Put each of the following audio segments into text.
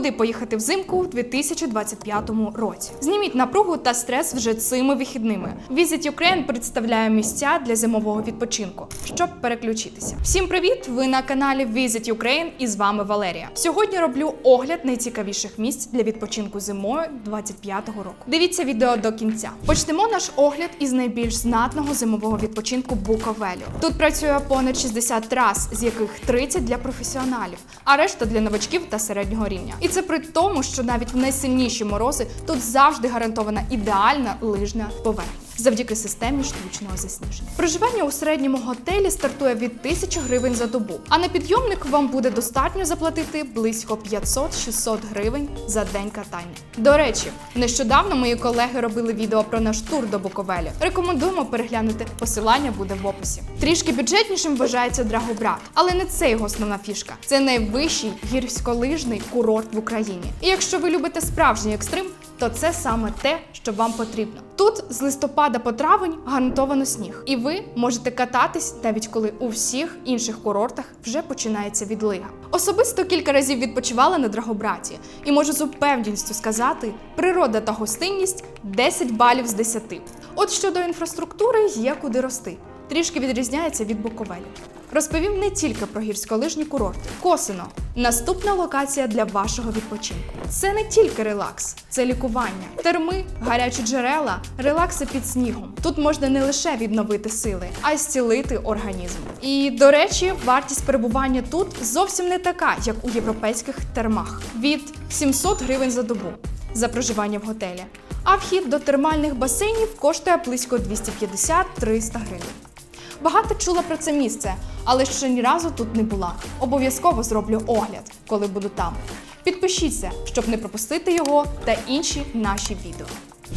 Куди поїхати взимку в 2025 році? Зніміть напругу та стрес вже цими вихідними. Visit Ukraine представляє місця для зимового відпочинку, щоб переключитися. Всім привіт! Ви на каналі Visit Ukraine і з вами Валерія. Сьогодні роблю огляд найцікавіших місць для відпочинку зимою 25-го року. Дивіться відео до кінця. Почнемо наш огляд із найбільш знатного зимового відпочинку Буковелю. Тут працює понад 60 трас, з яких 30 для професіоналів, а решта для новачків та середнього рівня. І це при тому, що навіть в найсильніші морози тут завжди гарантована ідеальна лижна поверхня. Завдяки системі штучного засніження. Проживання у середньому готелі стартує від 1000 гривень за добу, а на підйомник вам буде достатньо заплатити близько 500-600 гривень за день катання. До речі, нещодавно мої колеги робили відео про наш тур до Буковелі. Рекомендуємо переглянути. Посилання буде в описі. Трішки бюджетнішим вважається Драгобрат, але не це його основна фішка. Це найвищий гірськолижний курорт в Україні. І якщо ви любите справжній екстрим, то це саме те, що вам потрібно. Тут з листопада по травень гарантовано сніг, і ви можете кататись навіть коли у всіх інших курортах вже починається відлига. Особисто кілька разів відпочивала на Драгобраті, і можу з упевненістю сказати, природа та гостинність 10 балів з 10. От щодо інфраструктури є куди рости. Трішки відрізняється від Буковелі. Розповім не тільки про гірськолижні курорти. Косино наступна локація для вашого відпочинку. Це не тільки релакс, це лікування, терми, гарячі джерела, релакси під снігом. Тут можна не лише відновити сили, а й зцілити організм. І до речі, вартість перебування тут зовсім не така, як у європейських термах від 700 гривень за добу за проживання в готелі. А вхід до термальних басейнів коштує близько 250-300 гривень. Багато чула про це місце, але ще ні разу тут не була. Обов'язково зроблю огляд, коли буду там. Підпишіться, щоб не пропустити його та інші наші відео.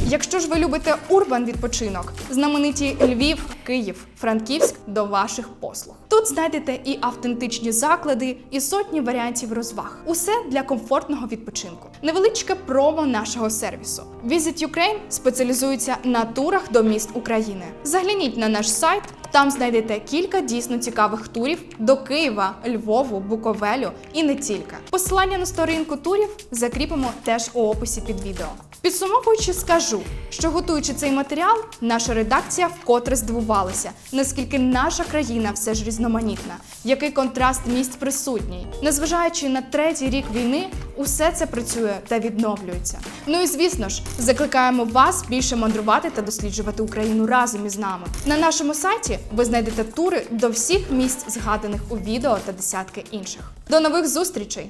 Якщо ж ви любите урбан відпочинок, знамениті Львів, Київ, Франківськ до ваших послуг. Тут знайдете і автентичні заклади, і сотні варіантів розваг. Усе для комфортного відпочинку. Невеличке промо нашого сервісу. Visit Ukraine спеціалізується на турах до міст України. Загляніть на наш сайт. Там знайдете кілька дійсно цікавих турів до Києва, Львову, Буковелю і не тільки. Посилання на сторінку турів закріпимо теж у описі під відео. Підсумовуючи, скажу, що готуючи цей матеріал, наша редакція вкотре здивувалася, наскільки наша країна все ж різноманітна, який контраст місць присутній. Незважаючи на третій рік війни, усе це працює та відновлюється. Ну і звісно ж, закликаємо вас більше мандрувати та досліджувати Україну разом із нами. На нашому сайті ви знайдете тури до всіх місць, згаданих у відео та десятки інших. До нових зустрічей!